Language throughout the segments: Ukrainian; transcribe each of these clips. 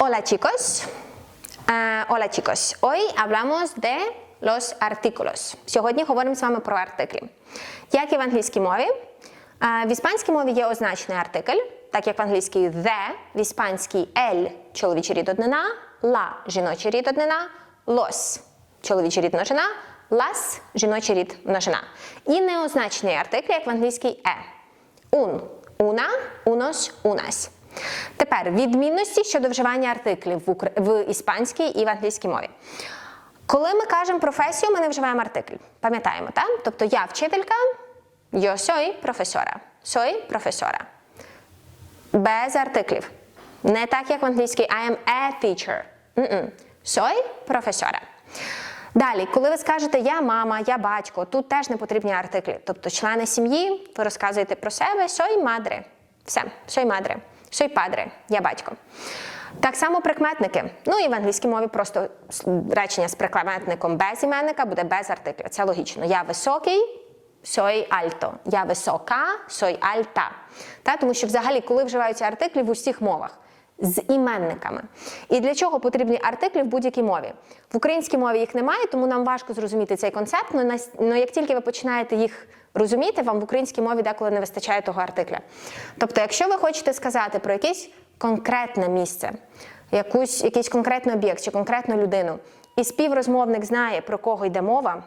Hola chicos. Ah, hola chicos. Hoy hablamos de los artículos. Сьогодні говоримо з вами про артиклі. Як і в англійській мові, а, в іспанській мові є означений артикль, так як в англійській the, в іспанській el – чоловічий рід однина, la – жіночий рід однина, los – чоловічий рід множина, las – жіночий рід множина. І неозначений артикль, як в англійській е. Un, una, unos, unas. Тепер відмінності щодо вживання артиклів в, іспанській і в англійській мові. Коли ми кажемо професію, ми не вживаємо артикль. Пам'ятаємо, так? Тобто я вчителька, yo soy profesora. Soy profesora. Без артиклів. Не так, як в англійській I am a teacher. Mm-mm. Soy profesora. Далі, коли ви скажете я мама, я батько, тут теж не потрібні артиклі. Тобто члени сім'ї, ви розказуєте про себе soy madre. Все, soy madre. Soy padre, я батько. Так само прикметники. Ну і в англійській мові просто речення з прикметником без іменника буде без артиклю. Це логічно. Я високий, soy alto. Я висока, soy alta. Та, тому що взагалі, коли вживаються артиклі в усіх мовах з іменниками. І для чого потрібні артиклі в будь-якій мові? В українській мові їх немає, тому нам важко зрозуміти цей концепт. але як тільки ви починаєте їх розуміти, вам в українській мові деколи не вистачає того артикля. Тобто, якщо ви хочете сказати про якесь конкретне місце, якусь, якийсь конкретний об'єкт чи конкретну людину, і співрозмовник знає, про кого йде мова,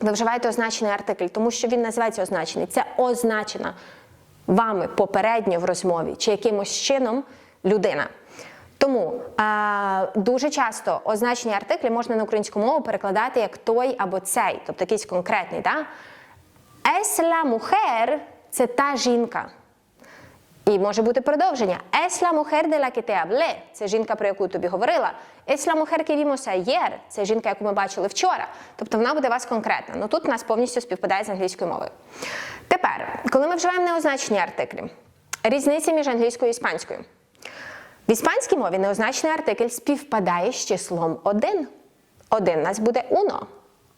ви вживаєте означений артикль, тому що він називається означений. Це означена вами попередньо в розмові чи якимось чином людина. Тому а, дуже часто означені артиклі можна на українську мову перекладати як той або цей, тобто якийсь конкретний. Да? La mujer – це та жінка. І може бути продовження. Mujer de la que te hablé – це жінка, про яку тобі говорила. Mujer que vimos ayer – це жінка, яку ми бачили вчора. Тобто вона буде вас конкретна. Ну тут у нас повністю співпадає з англійською мовою. Тепер, коли ми вживаємо неозначені артиклі, різниця між англійською і іспанською. В іспанській мові неозначений артикль співпадає з числом 1. Один у нас буде uno,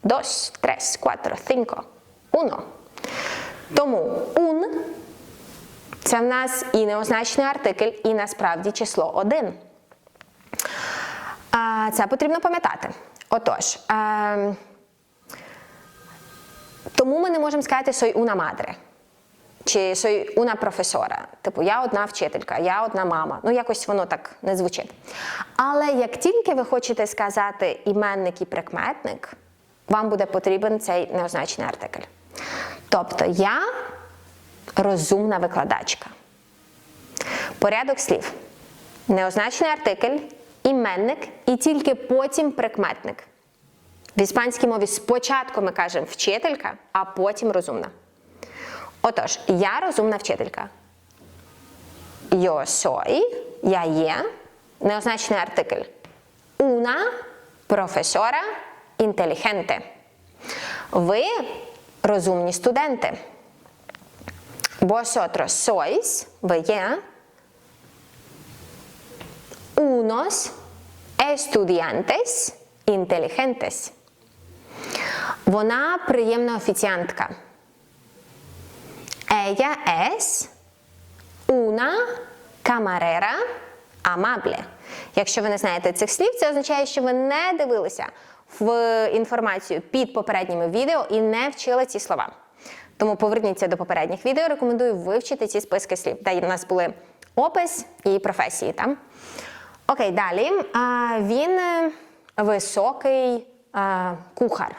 dos, tres, cuatro, cinco. Uno. Тому un – це в нас і неозначений артикль, і насправді число 1. Це потрібно пам'ятати. Отож, тому ми не можемо сказати soy una madre. Чи soy una profesora. Типу, я одна вчителька, я одна мама. Ну, якось воно так не звучить. Але як тільки ви хочете сказати іменник і прикметник, вам буде потрібен цей неозначений артикль. Тобто я розумна викладачка. Порядок слів. Неозначений артикль, іменник і тільки потім прикметник. В іспанській мові спочатку ми кажемо вчителька, а потім розумна. Отож, я розумна вчителька. Yo soy, я є, неозначений артикль. Una profesora inteligente. Ви розумні студенти. Vosotros sois, ви є, unos estudiantes inteligentes. Вона приємна офіціантка. Ella es una camarera amable. Якщо ви не знаєте цих слів, це означає, що ви не дивилися в інформацію під попередніми відео і не вчили ці слова. Тому поверніться до попередніх відео, рекомендую вивчити ці списки слів, де у нас були опис і професії. Там. Окей, далі. А, Він е, високий а, кухар.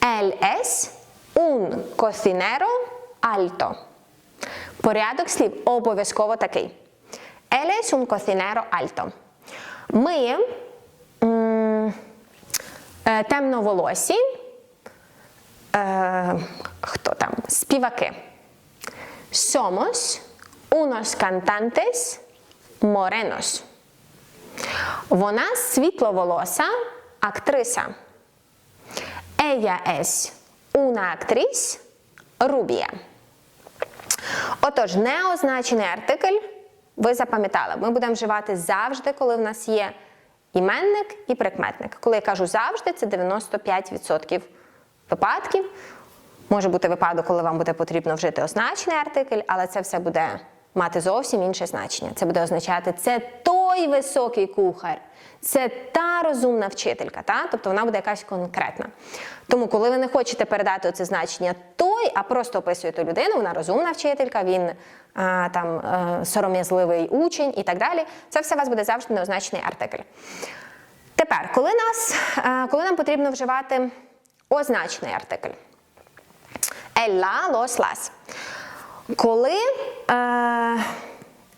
Él es un cocinero alto. Порядок слів обов'язково такий. Él es un cocinero alto. Ми е, темноволосі. Е, хто там? Співаки. Somos unos cantantes morenos. Вона світловолоса актриса. Ella es una actriz rubia. Отож, неозначений артикль ви запам'ятали. Ми будемо вживати завжди, коли в нас є іменник і прикметник. Коли я кажу завжди, це 95% випадків. Може бути випадок, коли вам буде потрібно вжити означений артикль, але це все буде мати зовсім інше значення. Це буде означати це той високий кухар, це та розумна вчителька, та? тобто вона буде якась конкретна. Тому, коли ви не хочете передати це значення той, а просто описуєте людину, вона розумна вчителька, він а, там е, сором'язливий учень і так далі, це все у вас буде завжди неозначений артикль. Тепер, коли, нас, е, коли нам потрібно вживати означений артикль. Елла, лос, лас. Коли, е,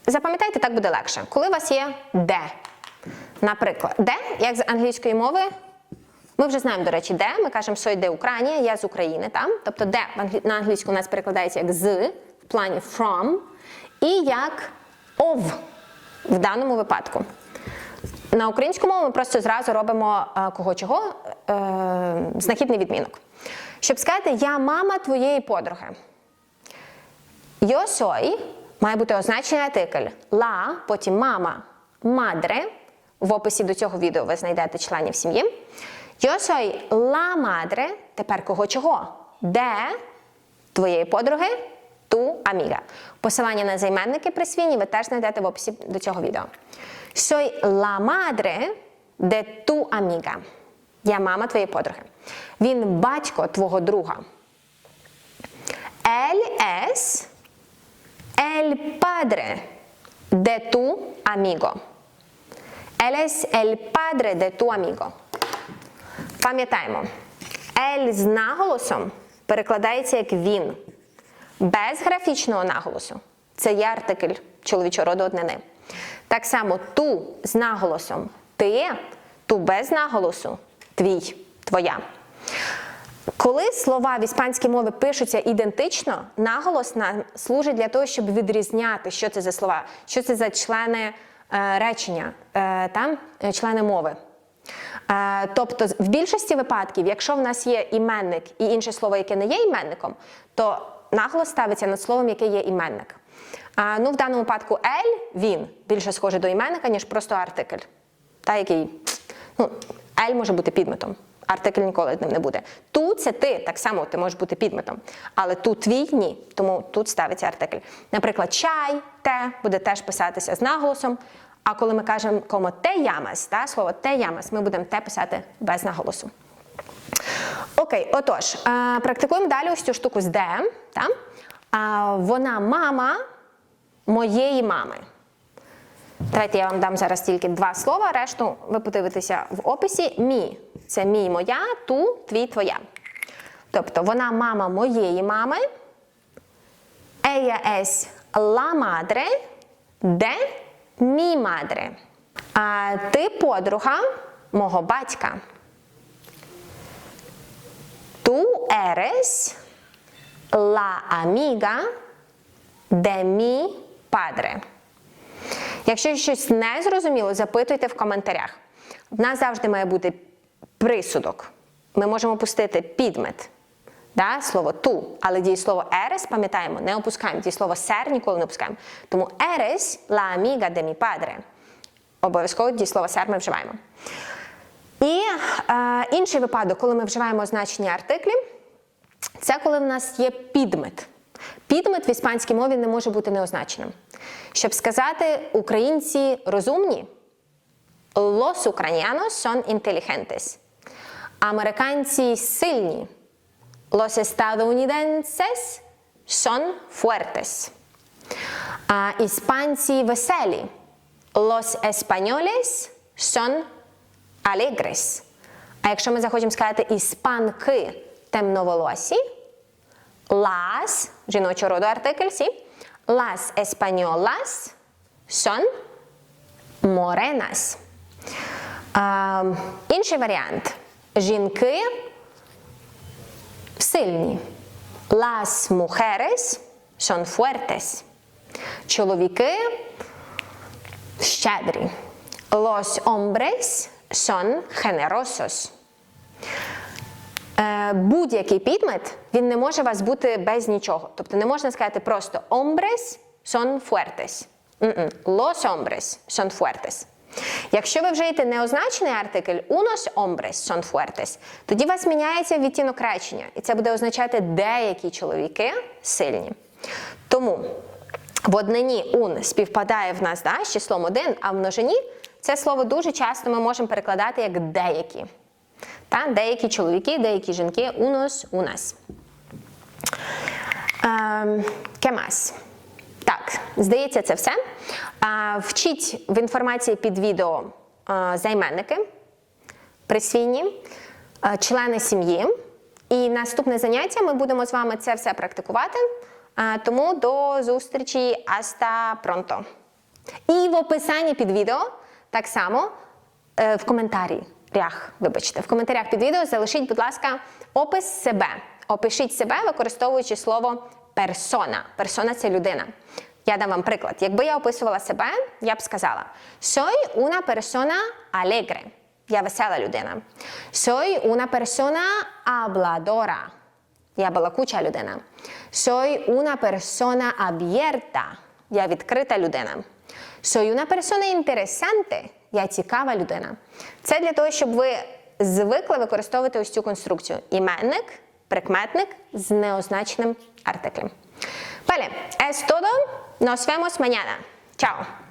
запам'ятайте, так буде легше. Коли у вас є де, наприклад, де, як з англійської мови, ми вже знаємо, до речі, де, ми кажемо «Сой де Україна, я з України, там. Тобто де на англійську у нас перекладається як з, в плані from, і як of в даному випадку. На українську мову ми просто зразу робимо е, кого чого, е, знахідний відмінок. Щоб сказати, я мама твоєї подруги. Soy має бути означений артикль. La, потім мама, madre. В описі до цього відео ви знайдете членів сім'ї. Soy la madre. Тепер кого чого? Де твоєї подруги? Tu amiga. Посилання на займенники присвійні ви теж знайдете в описі до цього відео. Soy la madre de tu amiga. Я мама твоєї подруги. Він батько твого друга. Él es el padre de tu amigo. Él es el padre de tu amigo. Пам'ятаємо, ель з наголосом перекладається як він. Без графічного наголосу. Це є артикль чоловічого роду однини. Так само ту з наголосом ти, ту без наголосу твій, твоя. Коли слова в іспанській мові пишуться ідентично, наголос нам служить для того, щоб відрізняти, що це за слова, що це за члени е, речення, е, там, е, члени мови. Тобто, в більшості випадків, якщо в нас є іменник і інше слово, яке не є іменником, то наголос ставиться над словом, яке є іменник. Ну, в даному випадку ель, він більше схоже до іменника, ніж просто артикль. Та, який, ну, ель може бути підметом. Артикль ніколи ним не буде. Ту це ти, так само ти можеш бути підметом. Але тут твій ні, тому тут ставиться артикль. Наприклад, чай, те буде теж писатися з наголосом. А коли ми кажемо кому те ямас, та, слово те ямас, ми будемо те писати без наголосу. Окей, отож, е, практикуємо далі ось цю штуку з де. Та? Вона мама моєї мами. Давайте я вам дам зараз тільки два слова, решту ви подивитеся в описі. Мі це мій моя, ту, твій, твоя. Тобто вона мама моєї мами. Ella es la madre de mi madre. А ти подруга мого батька. Tú eres la amiga de mi padre. Якщо щось не зрозуміло, запитуйте в коментарях. В нас завжди має бути присудок. Ми можемо пустити підмет, да, слово ту, але дієслово eres, пам'ятаємо, не опускаємо. Дієслово ser ніколи не опускаємо. Тому eres la amiga de mi padre. Обов'язково дієслово ser ми вживаємо. І е, інший випадок, коли ми вживаємо означення артиклів, це коли в нас є підмет. Підмет в іспанській мові не може бути неозначеним. Щоб сказати, українці розумні, los ucranianos son inteligentes. Американці сильні. Los estadounidenses son fuertes. А іспанці веселі. Los españoles son alegres. А якщо ми захочемо сказати іспанки темноволосі, las, жіночого роду артикль, сі, las españolas son morenas. А, інший варіант. Жінки сильні. Las mujeres son fuertes. Чоловіки щедрі. Los hombres son generosos. Будь-який підмет він не може у вас бути без нічого. Тобто не можна сказати просто hombres son fuertes. Los hombres son fuertes. Якщо ви вжиєте неозначений артикль unos hombres son fuertes, тоді у вас міняється відтінок речення, і це буде означати деякі чоловіки сильні. Тому в однині ун співпадає в нас да, з числом один, а в множині це слово дуже часто ми можемо перекладати як деякі. Та? Деякі чоловіки, деякі жінки, унос, унас. Ем, Кемас. Так, здається, це все. Вчіть в інформації під відео займенники, присвійні, члени сім'ї. І наступне заняття ми будемо з вами це все практикувати. Тому до зустрічі hasta pronto. І в описанні під відео так само е, в коментарях, вибачте, в коментарях під відео залишіть, будь ласка, опис себе. Опишіть себе, використовуючи слово персона. Персона це людина. Я дам вам приклад. Якби я описувала себе, я б сказала: Soy una persona alegre. Я весела людина. Soy una persona habladora. Я балакуча людина. Soy una persona abierta. Я відкрита людина. Soy una persona interesante. Я цікава людина. Це для того, щоб ви звикли використовувати ось цю конструкцію. Іменник, прикметник з неозначеним artículo. Vale, es todo. Nos vemos mañana. Chao.